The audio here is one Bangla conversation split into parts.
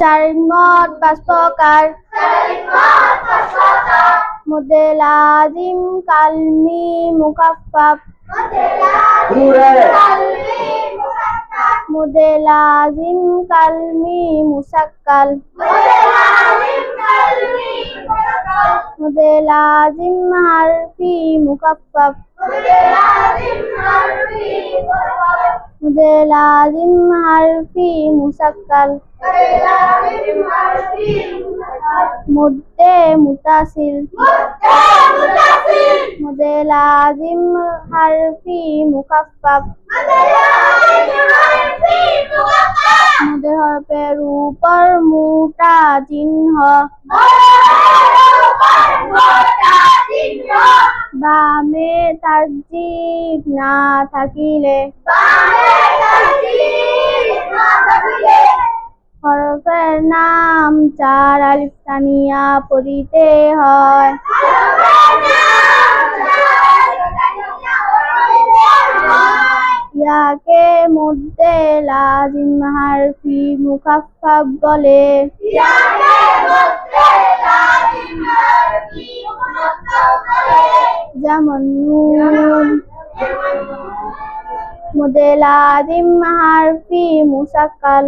চার মত পাঁচ প্রকার মধ্যে লাজিম কালমি মুকাফফাফ। জুড়ে মধ্যে লাজিম কালমি মুসাক্কাল। মধ্যে লাজিম হারফি মুকাফফাফ। লাজিম হারফি মুসাক্কাল। মধ্যে মুতাসিল। মধ্যে লাজিম হারফি মুকাফফাফ মধ্যে হরফের উপর মোটা চিহ্ন। বামে তাজিব না থাকিলে? হরফের নাম চার আলিফ পড়িতে হয়। ইয়াকে মধ্যে লাজিম হারফি মুখাফাফ বলে। লাজিম হারফি মুসাক্কাল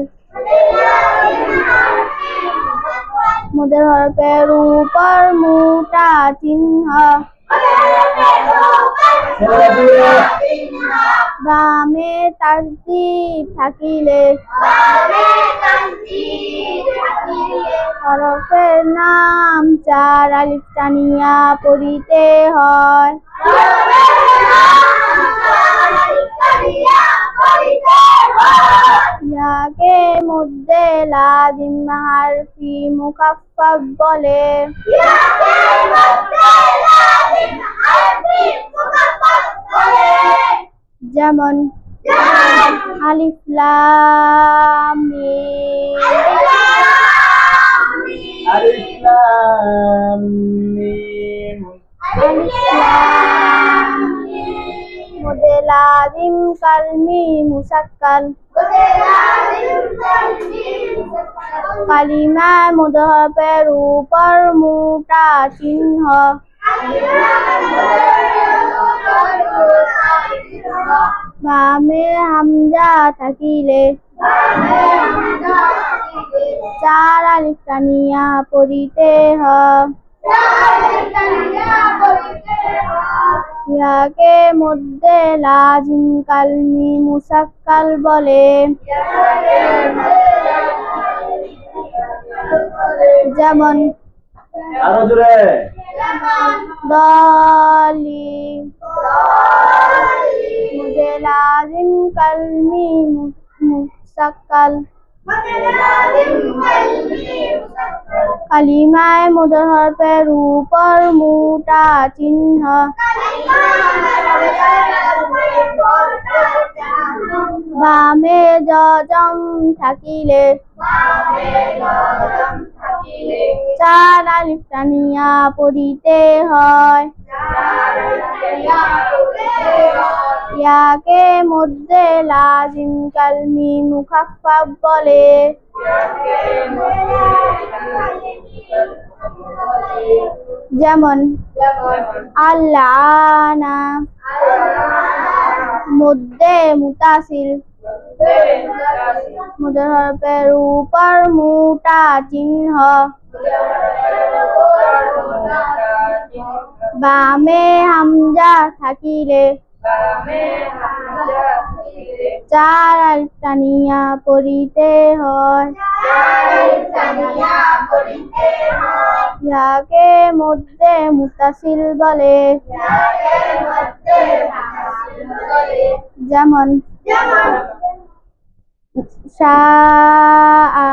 মধ্যে হরফের উপর মোটা চিহ্ন ছেলেরা জুড়ে বামে তাসদিদ থাকিলে হরফের নাম চার আলিফ টানিয়া পড়িতে হয়। ইয়াকে মধ্যে লাজিম হারফি মুকাফফাফ বলে। যেমন আলিফ লাম মিম লাজিম কালমি মুসাক্কাল কালিমা মুদহরফের উপর মোটা চিহ্ন। বামে হামজা থাকিলে। চার আলিফ টানিয়া পড়িতে হয়। ইয়াকে মধ্যে লাজিম কালমি মুসাক্কাল বলে। যেমন আরও দলি। মধ্যে লাজিম কালমি মু- মুসাক্কাল। কালিমায় মুদর হরফের উপর মোটা চিহ্ন। বামে জজম থাকিলে। চার আলিফ পড়িতে হয়। ইয়াকে মধ্যে লাজিম কালমি মুখাফাফ বলে যেমন, আল্লানা মধ্যে মুতাসিল। মুদর হরফের উপর মোটা চিহ্ন। বামে হামজা থাকিলে। চার আলিফ টানিয়া পড়িতে হয়। ইয়াকে মধ্যে মুতাসিল বলে। যেমন শাআ